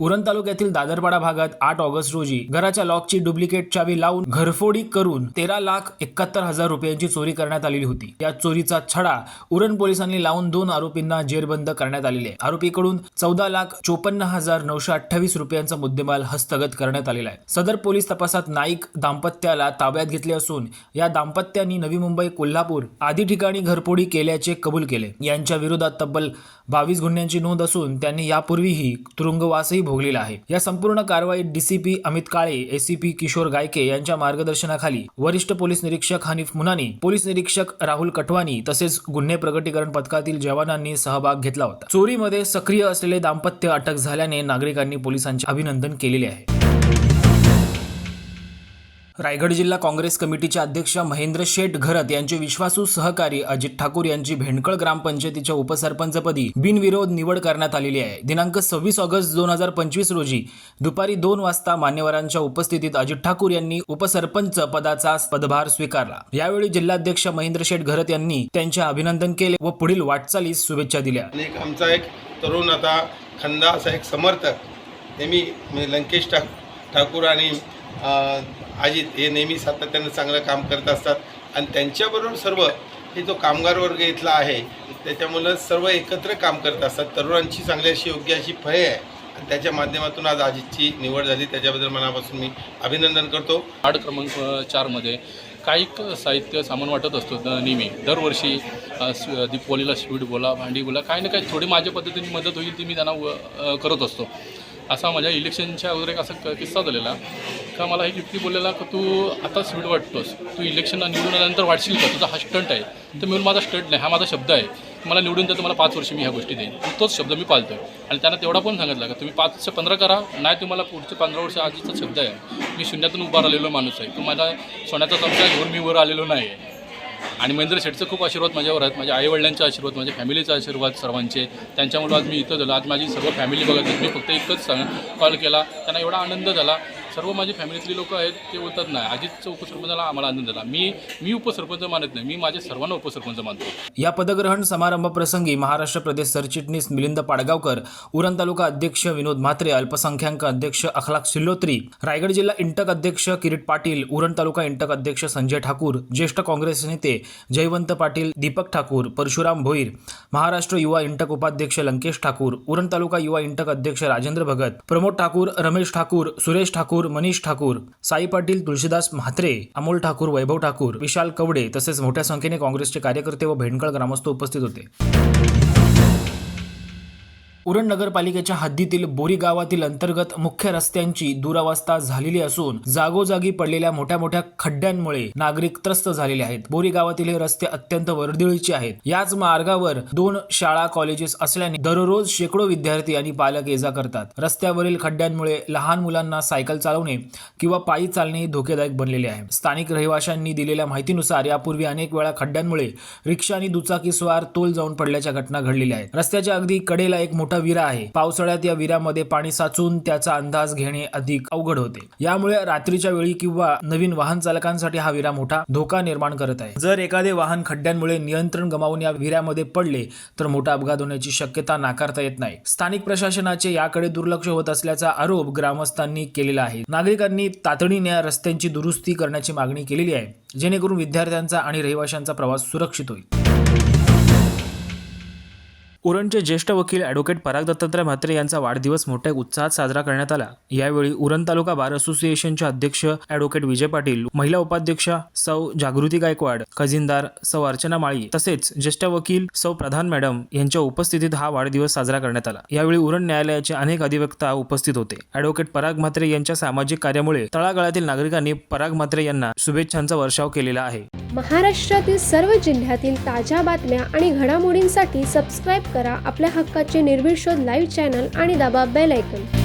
उरण तालुक्यातील दादरपाडा भागात आठ ऑगस्ट रोजी घराच्या लॉकची डुप्लिकेट चावी लावून घरफोडी करून तेरा लाख एकाहत्तर हजार रुपयांची चोरी करण्यात आलेली होती. या चोरीचा छडा उरण पोलिसांनी लावून दोन आरोपींना जेरबंद करण्यात आलेले. आहे आरोपीकडून चौदा लाख चोपन्न हजार नऊशे अठ्ठावीस रुपयांचा मुद्देमाल हस्तगत करण्यात आलेला आहे. सदर पोलीस तपासात नाईक दाम्पत्याला ताब्यात घेतले असून या दाम्पत्यांनी नवी मुंबई कोल्हापूर आदी ठिकाणी घरफोडी केल्याचे कबूल केले. यांच्या विरोधात तब्बल बावीस गुन्ह्यांची नोंद असून त्यांनी यापूर्वीही तुरुंगवासही भोगलेला आहे. या संपूर्ण कारवाईत डीसीपी अमित काळे एसीपी किशोर गायके यांच्या मार्गदर्शनाखाली वरिष्ठ पोलीस निरीक्षक हनीफ मुनानी पोलीस निरीक्षक राहुल कटवानी तसेच गुन्हे प्रगटीकरण पथकातील जवानांनी सहभाग घेतला होता. चोरीमध्ये सक्रिय असलेले दाम्पत्य अटक झाल्याने नागरिकांनी पोलिसांचे अभिनंदन केलेले आहे. रायगड जिल्हा काँग्रेस कमिटीचे अध्यक्ष महेंद्र शेठ घरत यांचे विश्वासू सहकारी अजित ठाकूर यांची भेंडकळ ग्रामपंचायतीच्या उपसरपंचपदी बिनविरोध निवड करण्यात आलेली आहे. दिनांक सव्वीस ऑगस्ट दोन हजार पंचवीस रोजी दुपारी दोन वाजता मान्यवरांच्या उपस्थितीत अजित ठाकूर यांनी उपसरपंच पदाचा पदभार स्वीकारला. यावेळी जिल्हाध्यक्ष महेंद्र शेठ घरत यांनी त्यांचे अभिनंदन केले व पुढील वाटचालीस शुभेच्छा दिल्या. आमचा एक तरुण आता खंदा असा एक समर्थक नेहमी लंकेश ठाकूर आणि अजित हे नेहमी सातत्यानं चांगलं काम करत असतात. आणि त्यांच्याबरोबर सर्व हे जो कामगार वर्ग इथला आहे त्याच्यामुळं सर्व एकत्र काम करत असतात. तरुणांची चांगली अशी योग्य अशी फळे आहे. आणि त्याच्या माध्यमातून आज अजितची निवड झाली. त्याच्याबद्दल मनापासून मी अभिनंदन करतो. वार्ड क्रमांक चारमध्ये काही साहित्य सामान वाटत असतो नेहमी. दरवर्षी दीपवलीला स्वीट बोला भांडी बोला काही ना काही थोडी माझ्या पद्धतीने मदत होईल ती मी त्यांना व- करत असतो. असा माझ्या इलेक्शनच्या अगोदर एक असा क- किस्सा झालेला. का मला एक व्यक्ती बोललेला की तू आता स्वीट वाटतोस? तू इलेक्शन निवडून आल्यानंतर वाटशील का? तुझा हा स्टंट आहे. तर मी माझा स्टंट नाही हा माझा शब्द आहे. मला निवडून तर तुम्हाला पाच वर्ष मी ह्या गोष्टी देईन. आणि तोच शब्द मी पाळतो आणि त्यांना तेवढा पण सांगितलं का तुम्ही पाच ते पंधरा करा नाही तुम्हाला पुढचे पंधरा वर्ष आधीचा शब्द आहे. मी शून्यातून उभा राहिलेलो माणूस आहे. तो माझा सोन्याचा चमचा घेऊन मी वर आलेलो नाही आहे आणि महेंद्र शेठचं खूप आशीर्वाद माझ्यावर आहेत. माझ्या आईवडिलांचे आशीर्वाद माझ्या फॅमिलीचा आशीर्वाद सर्वांचे. त्यांच्यामुळे आज मी इथं झालो. आज माझी सर्व फॅमिली बघत मी फक्त एकच सांग कॉल केला. त्यांना एवढा आनंद झाला. सर्व माझी फॅमिलीतली लोक आहेत ते बोलतात नाही अजितचं उपसरपंचाला आम्हाला आनंद झाला मी मी उपसरपंच मानत नाही. मी माझ्या सर्वांना उपसरपंच मानतो. या पदग्रहण समारंभ प्रसंगी महाराष्ट्र प्रदेश सरचिटणीस मिलिंद पाडगावकर उरण तालुका अध्यक्ष विनोद म्हात्रे अल्पसंख्याक अध्यक्ष अखलाक सिल्लोत्री रायगड जिल्हा इंटक अध्यक्ष किरीट पाटील उरण तालुका इंटक अध्यक्ष संजय ठाकूर ज्येष्ठ काँग्रेस नेते जयवंत पाटील दीपक ठाकूर परशुराम भोईर महाराष्ट्र युवा इंटक उपाध्यक्ष लंकेश ठाकूर उरण तालुका युवा इंटक अध्यक्ष राजेंद्र भगत प्रमोद ठाकूर रमेश ठाकूर सुरेश ठाकूर मनीष ठाकूर साई पाटील तुळशीदास म्हात्रे अमोल ठाकूर वैभव ठाकूर विशाल कवडे तसेच मोठ्या संख्येने काँग्रेसचे कार्यकर्ते व भेंडकळ ग्रामस्थ उपस्थित होते. उरण नगरपालिकेच्या हद्दीतील बोरी गावातील अंतर्गत मुख्य रस्त्यांची दुरावस्था झालेली असून जागोजागी पडलेल्या मोठ्या मोठ्या खड्ड्यांमुळे नागरिक त्रस्त झालेले आहेत. बोरी गावातील हे रस्ते अत्यंत वर्दळीचे आहेत. याच मार्गावर दोन शाळा कॉलेजेस असल्याने दररोज शेकडो विद्यार्थी आणि पालक ये जा करतात. रस्त्यावरील खड्ड्यांमुळे लहान मुलांना सायकल चालवणे किंवा पायी चालणे धोकेदायक बनलेले आहे. स्थानिक रहिवाशांनी दिलेल्या माहितीनुसार यापूर्वी अनेक वेळा खड्ड्यांमुळे रिक्षा आणि दुचाकी स्वार तोल जाऊन पडल्याच्या घटना घडलेल्या आहेत. रस्त्याच्या अगदी कडेला एक मोठा विरा आहे. पावसाळ्यात या विरामध्ये पाणी साचून त्याचा अंदाज घेणे अधिक अवघड होते. यामुळे रात्रीच्या वेळी किंवा नवीन वाहन चालकांसाठी हा विरा मोठा धोका निर्माण करत आहे. जर एखादे वाहन खड्ड्यांमुळे नियंत्रण गमावून या विऱ्यामध्ये पडले तर मोठा अपघात होण्याची शक्यता नाकारता येत नाही. स्थानिक प्रशासनाचे याकडे दुर्लक्ष होत असल्याचा आरोप ग्रामस्थांनी केलेला आहे. नागरिकांनी तातडीने रस्त्यांची दुरुस्ती करण्याची मागणी केलेली आहे. जेणेकरून विद्यार्थ्यांचा आणि रहिवाशांचा प्रवास सुरक्षित होईल. उरणचे ज्येष्ठ वकील ॲडव्होकेट पराग दत्तात्रय म्हात्रे यांचा वाढदिवस मोठ्या उत्साहात साजरा करण्यात आला. यावेळी उरण तालुका बार असोसिएशनचे अध्यक्ष ॲडव्होकेट विजय पाटील महिला उपाध्यक्षा सौ जागृती गायकवाड खजिनदार सौ अर्चना माळी तसेच ज्येष्ठ वकील सौ प्रधान मॅडम यांच्या उपस्थितीत हा वाढदिवस साजरा करण्यात आला. यावेळी उरण न्यायालयाचे अनेक अधिवक्ता उपस्थित होते. ॲडव्होकेट पराग म्हात्रे यांच्या सामाजिक कार्यामुळे तळागाळातील नागरिकांनी पराग म्हात्रे यांना शुभेच्छांचा वर्षाव केलेला आहे. महाराष्ट्रातील सर्व जिल्ह्यातील ताज्या बातम्या आणि घडामोडींसाठी सबस्क्राईब करा आपल्या हक्काचे निर्भीड शोध लाईव्ह चॅनल आणि दाबा बेल ऐकन